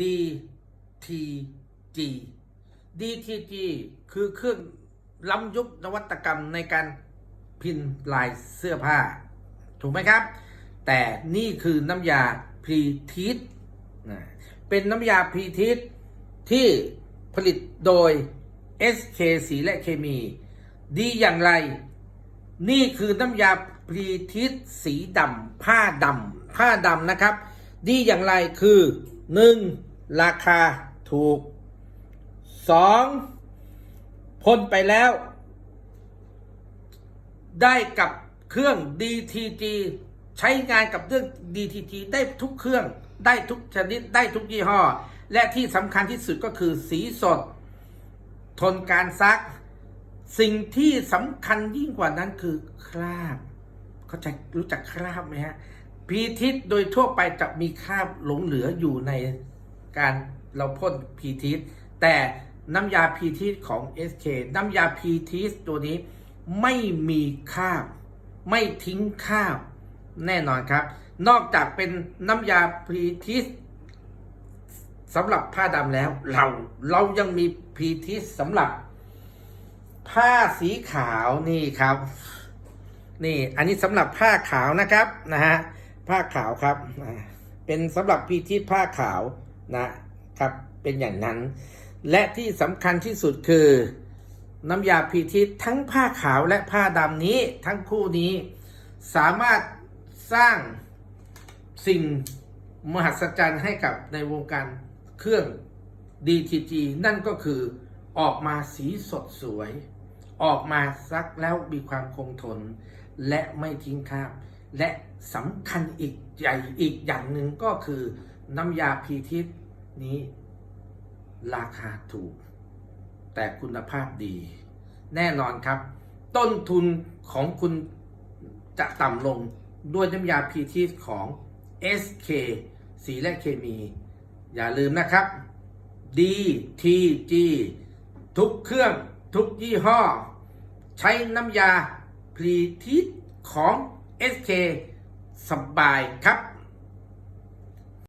DTG DTG คือเครื่องล้ำยุคนวัตกรรมในการพิมพ์ลายเสื้อผ้า ถูกไหมครับ แต่นี่คือน้ำยาพรีทีสเป็นน้ำยาพรีทีสที่ผลิตโดย SK สีและเคมี ดีอย่างไร นี่คือน้ำยาพรีทิสสีดำผ้าดำผ้าดำนะครับ ดีอย่างไรคือ 1. ราคาถูก 2. พ่นไปแล้ว ได้กับเครื่อง DTG ใช้งานกับเครื่อง DTG ได้ทุกเครื่องได้ทุกชนิดได้ทุกยี่ห้อ และที่สำคัญที่สุดก็คือสีสด ทนการซัก สิ่งที่สำคัญยิ่งกว่านั้นคือคราบ เขาจะรู้จักคราบไหมฮะ พีทิสโดยทั่วไปจะมีคราบหลงเหลืออยู่ในการเราพ่นพีทิสแต่น้ำยาพีทิสของ SK น้ำยาพีทิสตัวนี้ไม่มีคราบ ไม่ทิ้งคราบ แน่นอนครับ นอกจากเป็นน้ำยาพีทิสสำหรับผ้าดำแล้ว เราเรายังมีพีทิสสำหรับ ผ้าสีขาวนี่ครับ นี่อันนี้สำหรับผ้าขาวนะครับนะฮะ ผ้าขาวครับ เป็นสำหรับพีทิสผ้าขาวนะครับ เป็นอย่างนั้น และที่สำคัญที่สุดคือ น้ำยาพีทิสทั้งผ้าขาวและผ้าดำนี้ทั้งคู่นี้ สามารถสร้างสิ่งมหัศจรรย์ให้กับในวงการเครื่อง DTG นั่นก็คือออกมาสีสดสวย ออกมาซักแล้วมีความคงทน และไม่ทิ้งคราบ และสำคัญอีกใหญ่อีกอย่างหนึ่งก็คือน้ำยาพีทิสนี้ราคาถูก แต่คุณภาพดี แน่นอนครับ ต้นทุนของคุณจะต่ำลงด้วยน้ำยาพีทีของ SK สีและเคมี อย่าลืมนะครับ DTG ทุกเครื่องทุกยี่ห้อ ใช้น้ำยาพรีทิสของ SK สบายครับ